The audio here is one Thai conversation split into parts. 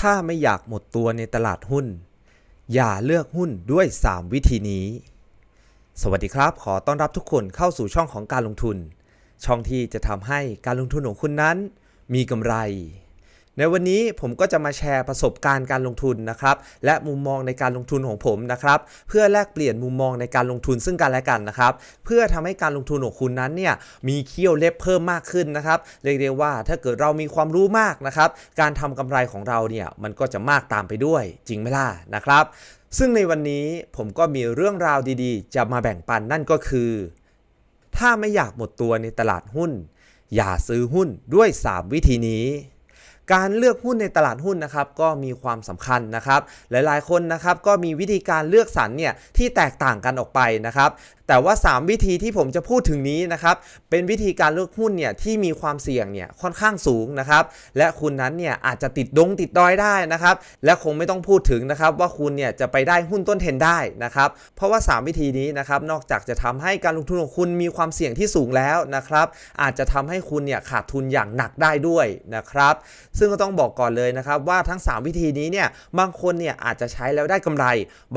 ถ้าไม่อยากหมดตัวในตลาดหุ้น อย่าเลือกหุ้นด้วย 3 วิธีนี้ สวัสดีครับ ขอต้อนรับทุกคนเข้าสู่ช่องของการลงทุน ช่องที่จะทำให้การลงทุนของคุณนั้น มีกำไร ในวันนี้ผมก็จะมาแชร์ประสบการณ์การลงทุนนะครับ และมุมมองในการลงทุนของผมนะครับ เพื่อแลกเปลี่ยนมุมมองในการลงทุนซึ่งกันและกันนะครับ เพื่อทำให้การลงทุนของคุณนั้นเนี่ยมีเขี้ยวเล็บเพิ่มมากขึ้นนะครับเรียกได้ว่าถ้าเกิดเรามีความรู้มากนะครับ การทำกำไรของเราเนี่ยมันก็จะมากตามไปด้วย จริงไหมล่ะนะครับ ซึ่งในวันนี้ผมก็มีเรื่องราวดีๆ จะมาแบ่งปันนั่นก็คือ ถ้าไม่อยากหมดตัวในตลาดหุ้น อย่าซื้อหุ้นด้วย 3 วิธีนี้ การเลือกหุ้นในตลาดหุ้นนะครับก็มีความสำคัญนะครับ หลายๆคนนะครับก็มีวิธีการเลือกสรรเนี่ยที่แตกต่างกันออกไปนะครับแต่ว่า 3 วิธีที่ผมจะพูดถึงนี้นะครับเป็นวิธีการเลือกหุ้นเนี่ยที่มีความเสี่ยงเนี่ยค่อนข้างสูงนะครับและคุณนั้นเนี่ยอาจจะติดดงติดดอยได้นะครับและคงไม่ต้องพูดถึงนะครับว่าคุณเนี่ยจะไปได้หุ้นต้นเทรนได้นะครับเพราะว่า 3 วิธีนี้นะครับนอกจากจะทำให้การลงทุนของคุณมีความเสี่ยงที่สูงแล้วนะครับอาจจะทำให้คุณเนี่ยขาดทุนอย่างหนักได้ด้วยนะครับซึ่งก็ต้องบอกก่อนเลยนะครับว่าทั้ง 3 วิธีนี้เนี่ยบางคนเนี่ยอาจจะใช้แล้วได้กำไร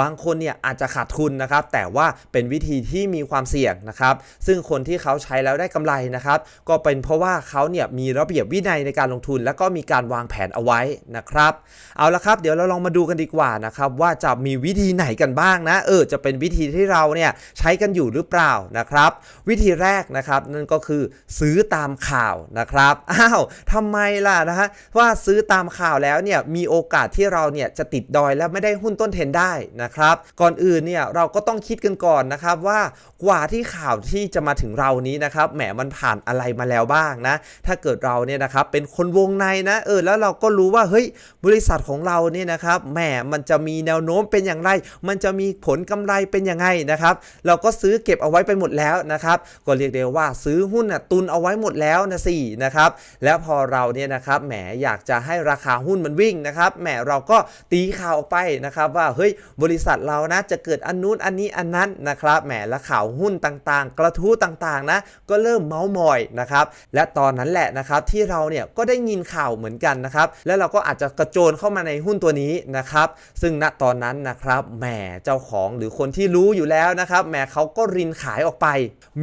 บางคนเนี่ยอาจจะขาดทุนนะครับแต่ว่าเป็นวิธีที่มีความเสี่ยงนะครับซึ่งคนที่เขาใช้แล้วได้กำไรนะครับก็เป็นเพราะว่าเขาเนี่ยมีระเบียบวินัยในการลงทุน และก็มีการวางแผนเอาไว้นะครับเอาละครับ เดี๋ยวเราลองมาดูกันดีกว่านะครับว่าจะมีวิธีไหนกันบ้างนะเออจะเป็นวิธีที่เราเนี่ยใช้กันอยู่หรือเปล่านะครับวิธีแรกนะครับนั่นก็คือซื้อตามข่าวนะครับอ้าวทำไมล่ะนะฮะว่าซื้อตามข่าวแล้วเนี่ยมีโอกาสที่เราเนี่ยจะติดดอยและไม่ได้หุ้นต้นเทรนได้นะครับ ก่อนอื่นเนี่ยเราก็ต้องคิดกันก่อนนะครับว่ากว่าที่ข่าวที่จะมาถึงเรานี้นะครับแหมมันผ่านอะไรมาแล้วบ้างนะ ถ้าเกิดเราเนี่ยนะครับเป็นคนวงในนะเออแล้วเราก็รู้ว่าเฮ้ยบริษัทของเราเนี่ยนะครับแหมมันจะมีแนวโน้มเป็นอย่างไร มันจะมีผลกำไรเป็นยังไงนะครับ เราก็ซื้อเก็บเอาไว้ไปหมดแล้วนะครับ ก็เรียกได้ว่าซื้อหุ้นน่ะตุนเอาไว้หมดแล้วนะสินะครับแล้วพอเราเนี่ยนะครับแหมอยากจะให้ราคาหุ้นมันวิ่งนะครับแหมเราก็ตีข่าวออกไปนะครับว่าเฮ้ยบริษัทเรานะจะเกิดอันนู้นอันนี้อันนั้นนะครับแหมแล้วข่าวหุ้นต่างๆ กระทู้ต่างๆนะก็เริ่มเมาส์มอยนะครับและตอนนั้นแหละนะครับที่เราเนี่ยก็ได้ยินข่าวเหมือนกันนะครับแล้วเราก็อาจจะกระโจนเข้ามาในหุ้นตัวนี้นะครับซึ่งณตอนนั้นนะครับแหมเจ้าของหรือคนที่รู้อยู่แล้วนะครับแหมเขาก็รินขายออกไป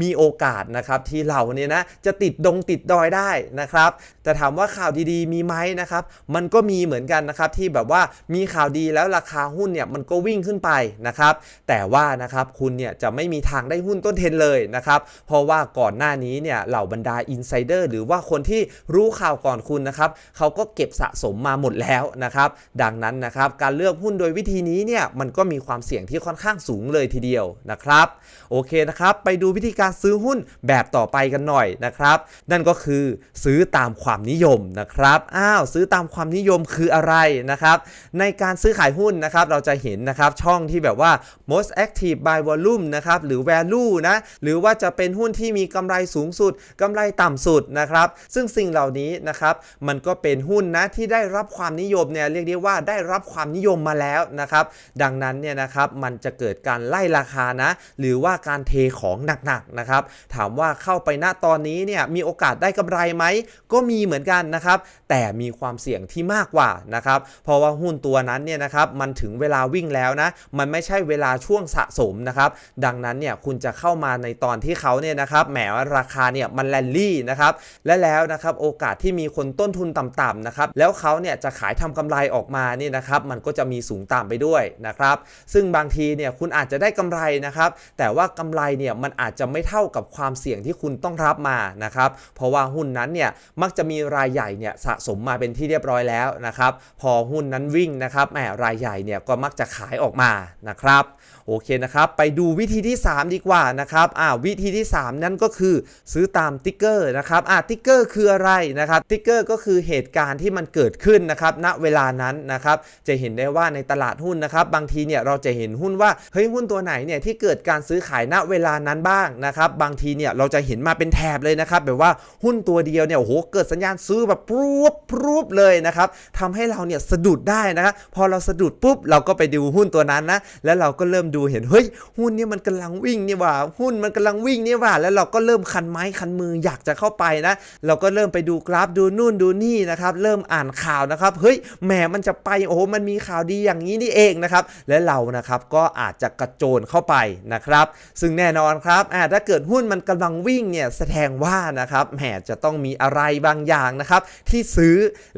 มีโอกาสนะครับที่เราเนี่ยนะจะติดดงติดดอยได้นะครับแต่ถามว่าข่าวดีๆมีีไหมนะครับ มันก็มีเหมือนกันนะครับที่แบบว่ามีข่าวดีแล้วราคาหุ้นเนี่ยมันก็วิ่งขึ้นไปนะครับ แต่ว่านะครับคุณเนี่ยจะไม่มีทางได้หุ้นต้นเทรนเลยนะครับ เพราะว่าก่อนหน้านี้เนี่ยเหล่าบรรดาอินไซเดอร์หรือว่าคนที่รู้ข่าวก่อนคุณนะครับเขาก็เก็บสะสมมาหมดแล้วนะครับ ดังนั้นนะครับการเลือกหุ้นโดยวิธีนี้เนี่ยมันก็มีความเสี่ยงที่ค่อนข้างสูงเลยทีเดียวนะครับโอเคนะครับไปดูวิธีการซื้อหุ้นแบบต่อไปกันหน่อยนะครับ นั่นก็คือซื้อตามความนิยมนะครับอ้าวซื้อตามความนิยมคืออะไรนะครับในการซื้อขายหุ้นนะครับเราจะเห็นนะครับช่องที่แบบว่า most active by volume นะครับหรือ value นะหรือว่าจะเป็นหุ้นที่มีกำไรสูงสุดกำไรต่ำสุดนะครับซึ่งสิ่งเหล่านี้นะครับมันก็เป็นหุ้นนะที่ได้รับความนิยมเนี่ยเรียกได้ว่าได้รับความนิยมมาแล้วนะครับดังนั้นเนี่ยนะครับมันจะเกิดการไล่ราคานะหรือว่าการเทของหนักๆนะครับถามว่าเข้าไปณตอนนี้เนี่ยมีโอกาสได้กำไรไหมก็มีเหมือนกันนะครับแต่แต่มีความเสี่ยงที่มากกว่านะครับเพราะว่าหุ้นตัวนั้นเนี่ยนะครับมันถึงเวลาวิ่งแล้วนะมันไม่ใช่เวลาช่วงสะสมนะครับดังนั้นเนี่ยคุณจะเข้ามาในตอนที่เขาเนี่ยนะครับแหมว่าราคาเนี่ยมันแลนลี่นะครับและแล้วนะครับโอกาสที่มีคนต้นทุนต่ำๆนะครับแล้วเขาเนี่ยจะขายทำกำไรออกมาเนี่ยนะครับมันก็จะมีสูงตามไปด้วยนะครับซึ่งบางทีเนี่ยคุณอาจจะได้กำไรนะครับแต่ว่ากำไรเนี่ยมันอาจจะไม่เท่ากับความเสี่ยงที่คุณต้องรับมานะครับเพราะว่าหุ้นนั้นเนี่ยมักจะมีรายใหญ่เนี่ยสะสมมาเป็นที่เรียบร้อยแล้วนะครับ พอหุ้นนั้นวิ่งนะครับแหมรายใหญ่เนี่ยก็มักจะขายออกมานะครับโอเคนะครับไปดูวิธีที่ 3 ดีกว่านะครับอ่าวิธีที่ 3 นั่นก็คือซื้อตามติ๊กเกอร์นะครับอ่าติ๊กเกอร์คืออะไรนะครับติ๊กเกอร์ก็คือเหตุการณ์ที่มันเกิดขึ้นนะครับณเวลานั้นนะครับจะเห็นได้ว่าในตลาดหุ้นนะครับบางทีเนี่ยเราจะเห็นหุ้นว่าเฮ้ยหุ้นตัวไหนเนี่ยที่เกิดการซื้อขายณเวลานั้นบ้างนะครับบางทีเนี่ยเราจะเห็นมาเป็นแถบเลยนะครับแบบว่าหุ้นตัวเดียวเนี่ยโอ้โหเกิดสัญญาณซื้อแบบปุ๊บพรูปเลยนะครับทำให้เราเนี่ยสะดุดได้นะครับพอเราสะดุดปุ๊บเราก็ไปดูหุ้นตัวนั้นนะแล้วเราก็เริ่มดูเห็นเฮ้ยหุ้นเนี่ยมันกำลังวิ่งนี่ว่าหุ้นมันกำลังวิ่งนี่ว่าแล้วเราก็เริ่มคันไม้คันมืออยากจะเข้าไปนะ เราก็เริ่มไปดูกราฟดูนู่นดูนี่นะครับเริ่มอ่านข่าวนะครับเฮ้ยแหมมันจะไปโอ้โหมันมีข่าวดีอย่างนี้นี่เองนะครับและเรานะครับก็อาจจะกระโจนเข้าไปนะครับ ซึ่งแน่นอนครับอ่าถ้าเกิดหุ้นมันกำลังวิ่งเนี่ยแสดงว่านะครับแหมจะต้องมีอะไรบางอย่างนะครับที่ซื้อ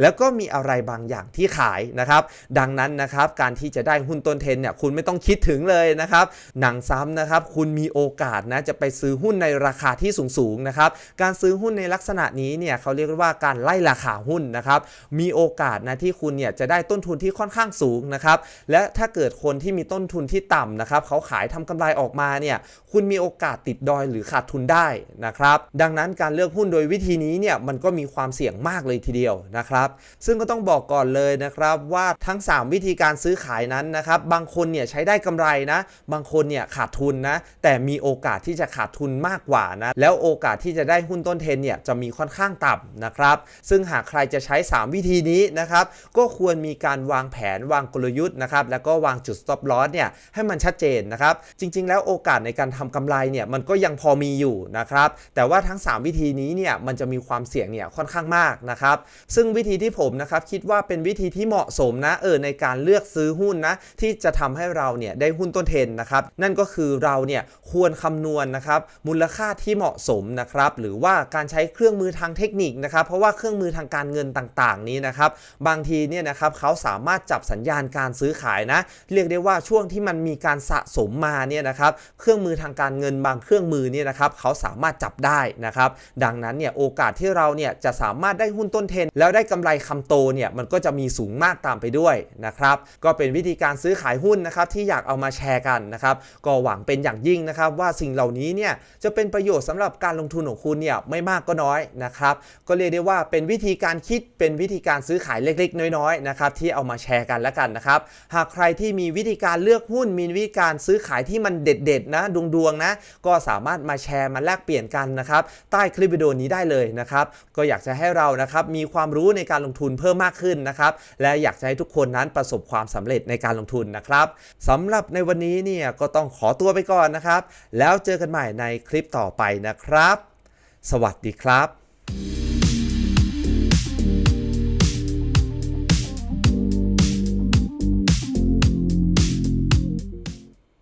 แล้วก็มีอะไรบางอย่างที่ขายนะครับดังนั้นนะครับการที่จะได้หุ้นต้นเทรนเนี่ยคุณไม่ต้องคิดถึงเลยนะครับหนังซ้ำนะครับคุณมีโอกาสนะจะไปซื้อหุ้นในราคาที่สูงๆนะครับการซื้อหุ้นในลักษณะนี้เนี่ยเขาเรียกว่าการไล่ราคาหุ้นนะครับมีโอกาสนะที่คุณเนี่ยจะได้ต้นทุนที่ค่อนข้างสูงนะครับและถ้าเกิดคนที่มีต้นทุนที่ต่ำนะครับเขาขายทำกำไรออกมาเนี่ยคุณมีโอกาสติดดอยหรือขาดทุนได้นะครับดังนั้นการเลือกหุ้นโดยวิธีนี้เนี่ยมันก็มีความเสี่ยงมากเลยทีเดียวนะครับ ซึ่งก็ต้องบอกก่อนเลยนะครับว่าทั้ง 3 วิธีการซื้อขายนั้นนะครับ บางคนเนี่ยใช้ได้กำไรนะ บางคนเนี่ยขาดทุนนะ แต่มีโอกาสที่จะขาดทุนมากกว่านะ แล้วโอกาสที่จะได้หุ้นต้นเทนเนี่ยจะมีค่อนข้างต่ำนะครับ ซึ่งหากใครจะใช้ 3 วิธีนี้นะครับ ก็ควรมีการวางแผนวางกลยุทธ์นะครับ แล้วก็วางจุด stop loss เนี่ยให้มันชัดเจนนะครับ จริง ๆ แล้วโอกาสในการทำกำไรเนี่ยมันก็ยังพอมีอยู่นะครับ แต่ว่าทั้ง 3 วิธีนี้เนี่ยมันจะมีความเสี่ยงเนี่ยค่อนข้างมากนะครับซึ่งวิธีที่ผมนะครับคิดว่าเป็นวิธีที่เหมาะสมนะเออในการเลือกซื้อหุ้นนะที่จะทำให้เราเนี่ยได้หุ้นต้นเทรนนะครับนั่นก็คือเราเนี่ยควรคำนวณนะครับมูลค่าที่เหมาะสมนะครับหรือว่าการใช้เครื่องมือทางเทคนิคนะครับเพราะว่าเครื่องมือทางการเงินต่างๆ นี้นะครับบางทีเนี่ยนะครับเขาสามารถจับสัญญาณการซื้อขายนะเรียกได้ว่าช่วงที่มันมีการสะสมมาเนี่ยนะครับเครื่องมือทางการเงินบางเครื่องมือเนี่ยนะครับเขาสามารถจับได้นะครับดังนั้นเนี่ยโอกาสที่เราเนี่ยจะสามารถได้หุ้นต้นเทรนแล้วได้กำไรคำโตเนี่ยมันก็จะมีสูงมากตามไปด้วยนะครับ ก็เป็นวิธีการซื้อขายหุ้นนะครับที่อยากเอามาแชร์กันนะครับ ก็หวังเป็นอย่างยิ่งนะครับ ว่าสิ่งเหล่านี้เนี่ยจะเป็นประโยชน์สำหรับการลงทุนของคุณเนี่ยไม่มากก็น้อยนะครับ ก็เรียกได้ว่าเป็นวิธีการคิดเป็นวิธีการซื้อขายเล็กๆ น้อยๆนะครับที่เอามาแชร์กันแล้วกันนะครับ หากใครที่มีวิธีการเลือกหุ้น มีวิธีการซื้อขายที่มันเด็ดๆนะดวงๆนะก็สามารถมาแชร์มาแลกเปลี่ยนกันนะครับ ใต้คลิปวิดีโอนี้ได้เลยนะครับ ก็อยากจะให้เรานะครับมีความความรู้ในการลงทุนเพิ่มมากขึ้นนะครับและอยากจะให้ทุกคนนั้นประสบความสำเร็จในการลงทุนนะครับสำหรับในวันนี้เนี่ยก็ต้องขอตัวไปก่อนนะครับ แล้วเจอกันใหม่ในคลิปต่อไปนะครับ สวัสดีครับ